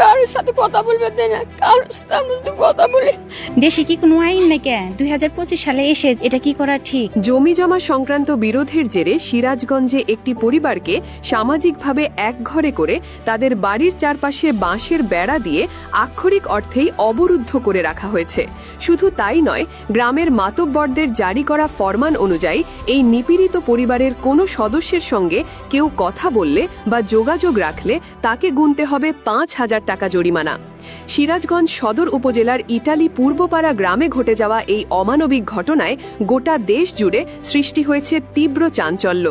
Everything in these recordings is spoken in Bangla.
কারোর সাথে কথা বলবে দেয় না কারোর সাথে আমরা যদি কথা বলি। দেশে কি কোনো আইন নাকি? দুই হাজার পঁচিশ সালে এসে এটা কি করা ঠিক? জমি জমা সংক্রান্ত বিরোধের জেরে সিরাজগঞ্জে একটি পরিবারকে সামাজিকভাবে একঘরে করে তাদের বাড়ির চারপাশে বাঁশের বেড়া দিয়ে আক্ষরিক অর্থেই অবরুদ্ধ করে রাখা হয়েছে। শুধু তাই নয় গ্রামের মাতব্বরদের জারি করা ফরমান অনুযায়ী এই নিপীড়িত পরিবারের কোনো সদস্যের সঙ্গে কেউ কথা বললে বা যোগাযোগ রাখলে তাকে গুনতে হবে পাঁচ হাজার টাকা জরিমানা। সিরাজগঞ্জ সদর উপজেলার ইটালি পূর্বপাড়া গ্রামে ঘটে যাওয়া এই অমানবিক ঘটনায় গোটা দেশ জুড়ে সৃষ্টি হয়েছে তীব্র চাঞ্চল্য।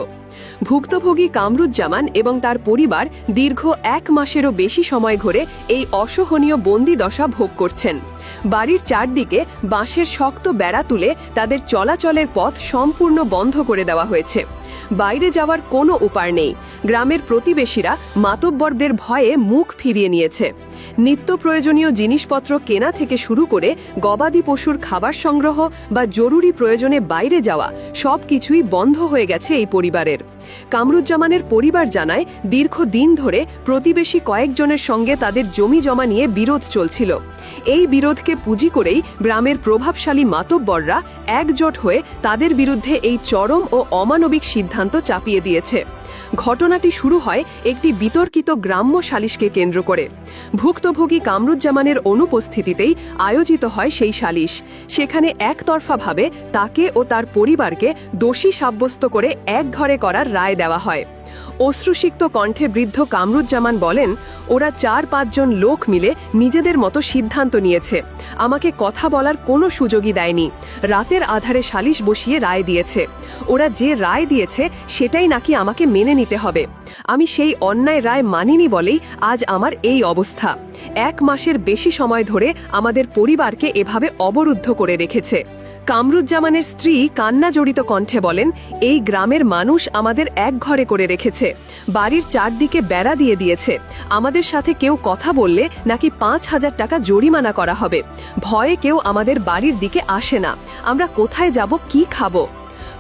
ভুক্তভোগী কামরুজ্জামান এবং তার পরিবার দীর্ঘ এক মাসেরও বেশি সময় ধরে এই অসহনীয় বন্দি দশা ভোগ করছেন। বাড়ির চারদিকে বাঁশের শক্ত বেড়া তুলে তাদের চলাচলের পথ সম্পূর্ণ বন্ধ করে দেওয়া হয়েছে। বাইরে যাওয়ার কোনো উপায় নেই। গ্রামের প্রতিবেশীরা মাতব্বরদের ভয়ে মুখ ফিরিয়ে নিয়েছে। নিত্য প্রয়োজনীয় জিনিসপত্র কেনা থেকে শুরু করে গবাদি পশুর খাবার সংগ্রহ বা জরুরি প্রয়োজনে বাইরে যাওয়া সবকিছুই বন্ধ হয়ে গেছে এই পরিবারের। কামরুজ্জামানের পরিবার জানায়, দীর্ঘদিন ধরে প্রতিবেশী কয়েকজনের সঙ্গে তাদের জমি জমা নিয়ে বিরোধ চলছিল। এই বিরোধকে পুঁজি করেই গ্রামের প্রভাবশালী মাতব্বররা একজোট হয়ে তাদের বিরুদ্ধে এই চরম ও অমানবিক সিদ্ধান্ত চাপিয়ে দিয়েছে। ঘটনাটি শুরু হয় একটি বিতর্কিত গ্রাম্য সালিশকে কেন্দ্র করে। ভুক্তভোগী কামরুজ্জামানের অনুপস্থিতিতেই আয়োজিত হয় সেই সালিশ। সেখানে একতরফাভাবে তাকে ও তার পরিবারকে দোষী সাব্যস্ত করে একঘরে করার রায় দেওয়া হয়। অশ্রুসিক্ত কণ্ঠে বৃদ্ধ কামরুজ্জামান বলেন, ওরা চার পাঁচজন লোক মিলে নিজেদের মতো সিদ্ধান্ত নিয়েছে। আমাকে কথা বলার কোনো সুযোগই দেয়নি। রাতের আধারে সালিশ বসিয়ে রায় দিয়েছে। ওরা যে রায় দিয়েছে, সেটাই নাকি আমাকে মেনে নিতে হবে। আমি সেই অন্যায় রায় মানিনি বলেই আজ আমার এই অবস্থা। এক মাসের বেশি সময় ধরে আমাদের পরিবারকে এভাবে অবরুদ্ধ করে রেখেছে। কামরুজ্জামানের স্ত্রী কান্না জড়িত কণ্ঠে বলেন, এই গ্রামের মানুষ আমাদের এক ঘরে করে রেখেছে। বাড়ির চারদিকে বেড়া দিয়ে দিয়েছে। আমাদের সাথে কেউ কথা বললে নাকি পাঁচ হাজার টাকা জরিমানা করা হবে। ভয়ে কেউ আমাদের বাড়ির দিকে আসে না। আমরা কোথায় যাব, কি খাব?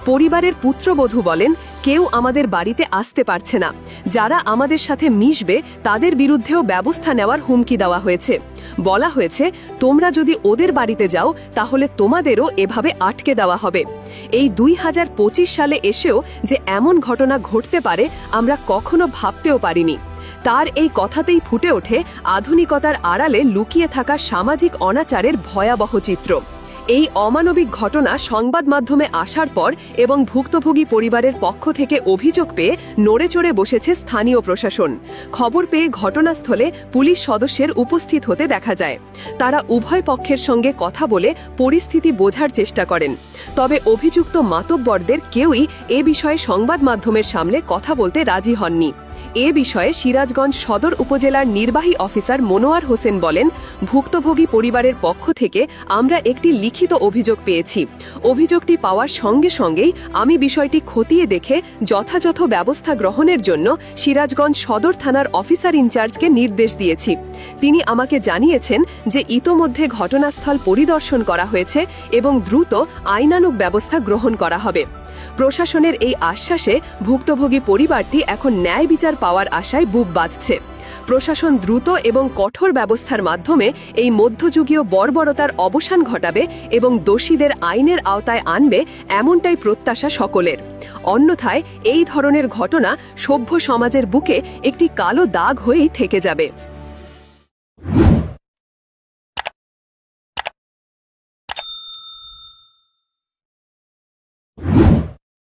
পরিবারের পুত্রবধূ বলেন, কেউ আমাদের বাড়িতে আসতে পারছে না। যারা আমাদের সাথে মিশবে, তাদের বিরুদ্ধেও ব্যবস্থা নেওয়ার হুমকি দেওয়া হয়েছে। বলা হয়েছে, তোমরা যদি ওদের বাড়িতে যাও, তাহলে তোমাদেরও এভাবে আটকে দেওয়া হবে। এই দুই হাজার পঁচিশ সালে এসেও যে এমন ঘটনা ঘটতে পারে, আমরা কখনো ভাবতেও পারিনি। তার এই কথাতেই ফুটে ওঠে আধুনিকতার আড়ালে লুকিয়ে থাকা সামাজিক অনাচারের ভয়াবহ চিত্র। এই অমানবিক ঘটনা সংবাদ মাধ্যমে আসার পর এবং ভুক্তভোগী পরিবারের পক্ষ থেকে অভিযোগ পেয়ে নড়েচড়ে বসেছে স্থানীয় প্রশাসন। খবর পেয়ে ঘটনাস্থলে পুলিশ সদস্যের উপস্থিত হতে দেখা যায়। তারা উভয় পক্ষের সঙ্গে কথা বলে পরিস্থিতি বোঝার চেষ্টা করেন। তবে অভিযুক্ত মাতব্বরদের কেউই এ বিষয়ে সংবাদ মাধ্যমের সামনে কথা বলতে রাজি হননি। এ বিষয়ে সিরাজগঞ্জ সদর উপজেলার নির্বাহী অফিসার মনোয়ার হোসেন বলেন, ভুক্তভোগী পরিবারের পক্ষ থেকে আমরা একটি লিখিত অভিযোগ পেয়েছি। অভিযোগটি পাওয়ার সঙ্গে সঙ্গেই আমি বিষয়টি খতিয়ে দেখে যথাযথ ব্যবস্থা গ্রহণের জন্য সিরাজগঞ্জ সদর থানার অফিসার ইনচার্জকে নির্দেশ দিয়েছি। তিনি আমাকে জানিয়েছেন যে ইতোমধ্যে ঘটনাস্থল পরিদর্শন করা হয়েছে এবং দ্রুত আইনানুগ ব্যবস্থা গ্রহণ করা হবে। প্রশাসনের এই আশ্বাসে ভুক্তভোগী পরিবারটি এখন ন্যায় বিচার পাওয়ার আশায় বুক বাঁধছে। প্রশাসন দ্রুত এবং কঠোর ব্যবস্থার মাধ্যমে এই মধ্যযুগীয় বর্বরতার অবসান ঘটাবে এবং দোষীদের আইনের আওতায় আনবে এমনটাই প্রত্যাশা সকলের। অন্যথায় এই ধরনের ঘটনা সভ্য সমাজের বুকে একটি কালো দাগ হয়েই থেকে যাবে।